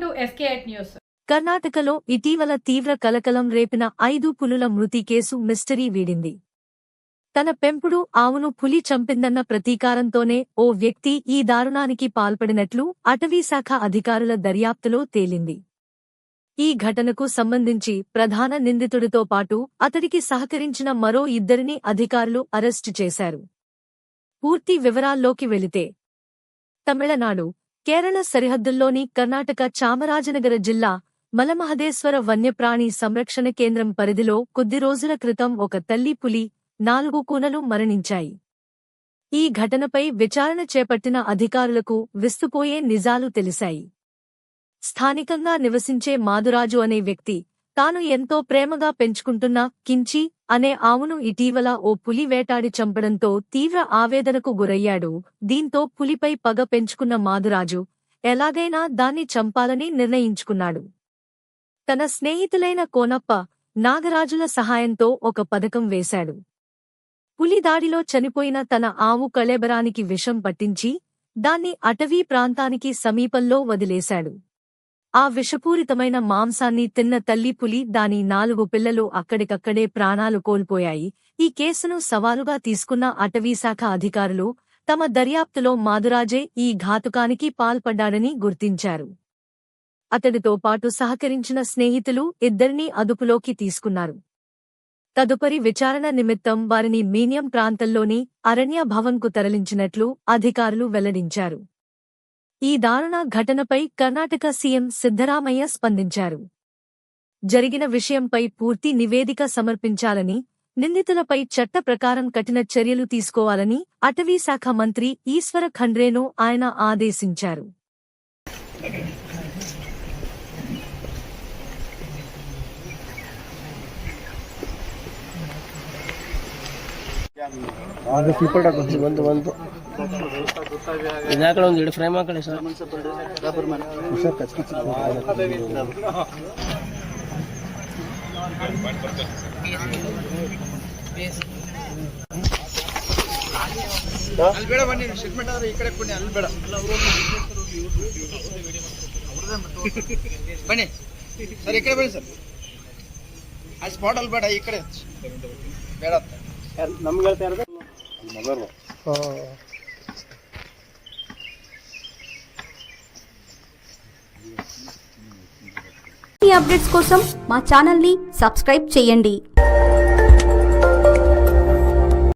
Fake news. కర్ణాటకలో ఇటీవల తీవ్ర కలకలం రేపిన ఐదు పులుల మృతి కేసు మిస్టరీ వీడింది. తన పెంపుడు ఆవును పులి చంపిందన్న ప్రతీకారంతోనే ఓ వ్యక్తి ఈ దారుణానికి పాల్పడినట్లు అటవీశాఖ అధికారుల దర్యాప్తులో తేలింది. ఈ ఘటనకు సంబంధించి ప్రధాన నిందితుడితో పాటు అతడికి సహకరించిన మరో ఇద్దరిని అధికారులు అరెస్టు చేశారు. పూర్తి వివరాల్లోకి వెళితే తమిళనాడు కేరళ సరిహద్దుల్లోని కర్ణాటక చామరాజనగర జిల్లా మలమహదేశ్వర వన్యప్రాణి సంరక్షణ కేంద్రం పరిధిలో కొద్ది రోజుల క్రితం ఒక తల్లి పులి నాలుగు కూనలు మరణించాయి. ఈ ఘటనపై విచారణ చేపట్టిన అధికారులకు విస్తుపోయే నిజాలు తెలిశాయి. స్థానికంగా నివసించే మాదురాజు అనే వ్యక్తి తాను ఎంతో ప్రేమగా పెంచుకుంటున్న కించి అనే ఆవును ఇటీవల ఓ పులి వేటాడి చంపడంతో తీవ్ర ఆవేదనకు గురయ్యాడు. దీంతో పులిపై పగ పెంచుకున్న మాధురాజు ఎలాగైనా దాన్ని చంపాలని నిర్ణయించుకున్నాడు. తన స్నేహితులైన కోనప్ప నాగరాజుల సహాయంతో ఒక పథకం వేశాడు. పులి దాడిలో చనిపోయిన తన ఆవు కళేబరానికి విషం పట్టించి దాన్ని అటవీ ప్రాంతానికి సమీపంలో వదిలేశాడు. ఆ విషపూరితమైన మాంసాన్ని తిన్న తల్లి పులి దాని నాలుగు పిల్లలు అక్కడికక్కడే ప్రాణాలు కోల్పోయాయి. ఈ కేసును సవాలుగా తీసుకున్న అటవీశాఖ అధికారులు తమ దర్యాప్తులో మాదురాజే ఈ ఘాతుకానికి పాల్పడ్డాడని గుర్తించారు. అతడితో పాటు సహకరించిన స్నేహితులు ఇద్దరినీ అదుపులోకి తీసుకున్నారు. తదుపరి విచారణ నిమిత్తం వారిని మీనియం ప్రాంతంలోని అరణ్య భవన్కు తరలించినట్లు అధికారులు వెల్లడించారు. ఈ దారుణ ఘటనపై కర్ణాటక సీఎం సిద్ధరామయ్య స్పందించారు. జరిగిన విషయంపై పూర్తి నివేదిక సమర్పించాలని నిందితులపై చట్ట ప్రకారం కఠిన చర్యలు తీసుకోవాలని అటవీ శాఖ మంత్రి ఈశ్వర ఖండ్రేను ఆయన ఆదేశించారు. ಹಾಕಳ ಒಂದು ಎರಡು ಫ್ರೇಮ್ ಹಾಕಳಿ ಸರ್ ಸರ್ ಕಚ್ ಕಚ್ ಅಲ್ಲಿ ಬೇಡ ಬನ್ನಿ. ಶಿಪ್ಮೆಂಟ್ ಆದ್ರೆ ಈ ಕಡೆ ಕೊಡಿ ಅಲ್ಲಿ ಬೇಡ ಬನ್ನಿ ಸರ್, ಈ ಕಡೆ ಬನ್ನಿ ಸರ್. ಆ ಸ್ಪಾಟ್ ಅಲ್ಲಿ ಬೇಡ, ಈ ಕಡೆ. ಬೇಡ ನಮ್ಗೆ ಹೇಳ್ತಾ ಇರೋದು ಮೊಬೈಲ್ ఈ అప్డేట్స్ కోసం మా ఛానల్ని సబ్స్క్రైబ్ చేయండి